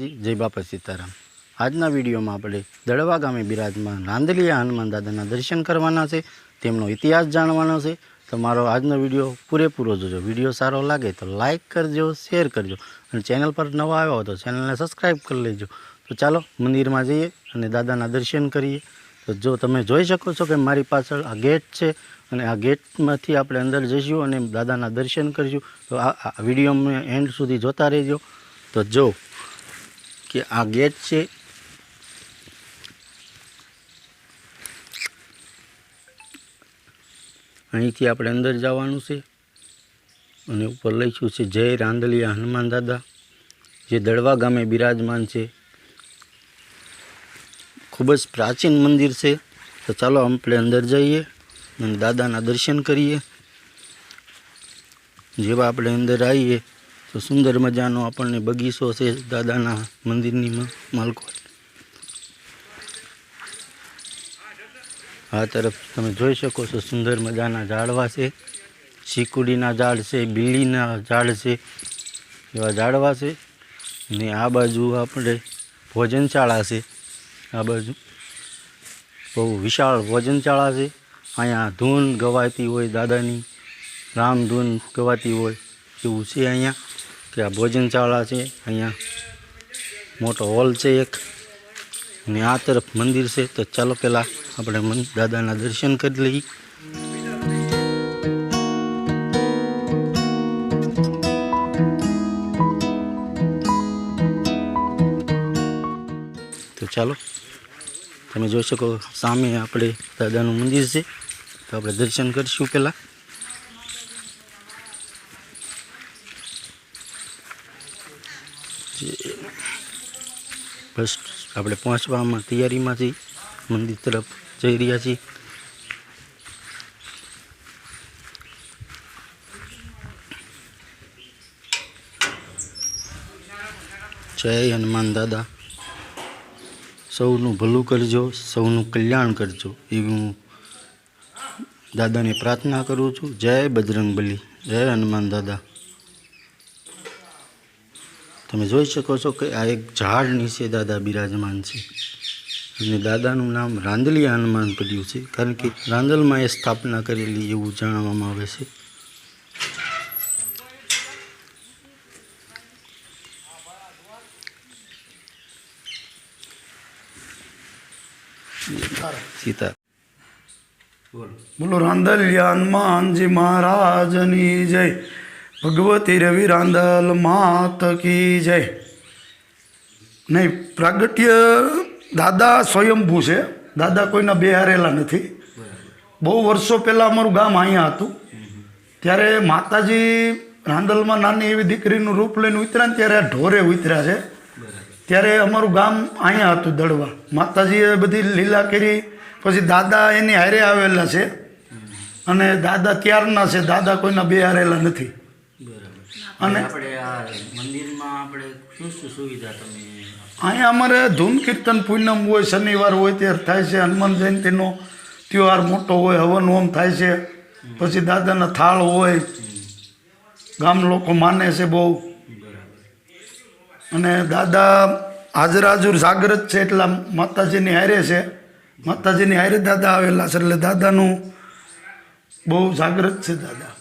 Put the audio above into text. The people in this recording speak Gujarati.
જી જય બાપા સીતારામ. આજના વિડીયોમાં આપણે દળવા ગામે બિરાજમાં રાંદલિયા હનુમાન દાદાના દર્શન કરવાના છે, તેમનો ઇતિહાસ જાણવાનો છે. તો મારો આજનો વીડિયો પૂરેપૂરો જોજો. વીડિયો સારો લાગે તો લાઈક કરજો, શેર કરજો. અને ચેનલ પર નવા આવ્યા હો તો ચેનલને સબસ્ક્રાઈબ કરી લેજો. તો ચાલો મંદિરમાં જઈએ અને દાદાના દર્શન કરીએ. તો જો તમે જોઈ શકો છો કે મારી પાછળ આ ગેટ છે અને આ ગેટમાંથી આપણે અંદર જઈશું અને દાદાના દર્શન કરીશું. તો આ વિડીયોમાં એન્ડ સુધી જોતા રહેજો. તો જો કે આ ગેટ છે. અહીંથી આપણે અંદર જવાનું છે. અને ઉપર લખ્યું છે, જય રાંદલિયા હનુમાન દાદા. જે દળવા ગામે બિરાજમાન છે. ખૂબ જ પ્રાચીન મંદિર છે. તો ચાલો આપણે અંદર જઈએ અને દાદાના દર્શન કરીએ. જેવા આપણે અંદર આવીએ તો સુંદર મજાનો આપણને બગીચો છે દાદાના મંદિરની માલકો. આ તરફ તમે જોઈ શકો છો સુંદર મજાના ઝાડવા છે. ચીકુડીના ઝાડ છે બીલીના ઝાડ છે, એવા ઝાડવા છે. ને આ બાજુ આપણે ભોજનશાળા છે. આ બાજુ બહુ વિશાળ ભોજનશાળા છે. અહીંયા ધૂન ગવાતી હોય દાદાની, રામ ધૂન ગવાતી હોય એવું છે અહીંયા. કે આ ભોજનશાળા છે, અહીંયા મોટો હોલ છે એક. અને આ તરફ મંદિર છે, તો ચાલો પહેલાં આપણે દાદાના દર્શન કરી લઈએ. તો ચાલો, તમે જોઈ શકો સામે આપણે દાદાનું મંદિર છે, તો આપણે દર્શન કરીશું પહેલાં બસ આપણે પહોંચવામાં તૈયારીમાંથી મંદિર તરફ જઈ રહ્યા છીએ. જય હનુમાન દાદા. સૌનું ભલું કરજો, સૌનું કલ્યાણ કરજો એવી હું દાદાને પ્રાર્થના કરું છું. જય બજરંગ બલી જય હનુમાન દાદા. તમે જોઈ શકો છો કે આ એક ઝાડ નીચે દાદા બિરાજમાન છે. અને દાદાનું નામ રાંદલી હનુમાન પડ્યું છે. કારણ કે રાંદલમાં એ સ્થાપના કરેલી એવું જાણવામાં આવે છે. સીતા. બોલો, રાંદલિયા હનુમાનજી મહારાજની જય. ભગવતી રવિ રાંદલ માત કી જય. નહીં, પ્રાગટ્ય દાદા સ્વયંભૂ છે. દાદા કોઈના બે હારેલા નથી. બહુ વર્ષો પહેલાં અમારું ગામ અહીંયા હતું. ત્યારે માતાજી રાંદલમાં નાની એવી દીકરીનું રૂપ લઈને ઉતર્યા ત્યારે આ ઢોરે ઉતર્યા છે. ત્યારે અમારું ગામ અહીંયા હતું દળવા માતાજીએ બધી લીલા કરી, પછી દાદા એની હારે આવેલા છે. અને દાદા ત્યારના છે? દાદા કોઈના બે હારેલા નથી. અને આપણે આ મંદિરમાં આપણે શું શું સુવિધા તમે અહીંયા અમારે ધૂન કીર્તન પૂનમ હોય શનિવાર હોય ત્યારે થાય છે હનુમાન જયંતિનો ત્યોહાર મોટો હોય હવન હોમ થાય છે પછી દાદાના થાળ હોય ગામ લોકો માને છે બહુ. અને દાદા હાજર હાજર જાગ્રત છે એટલા માતાજીની હારે છે. માતાજીની હારે દાદા આવેલા છે એટલે દાદાનું બહુ જાગ્રત છે દાદા.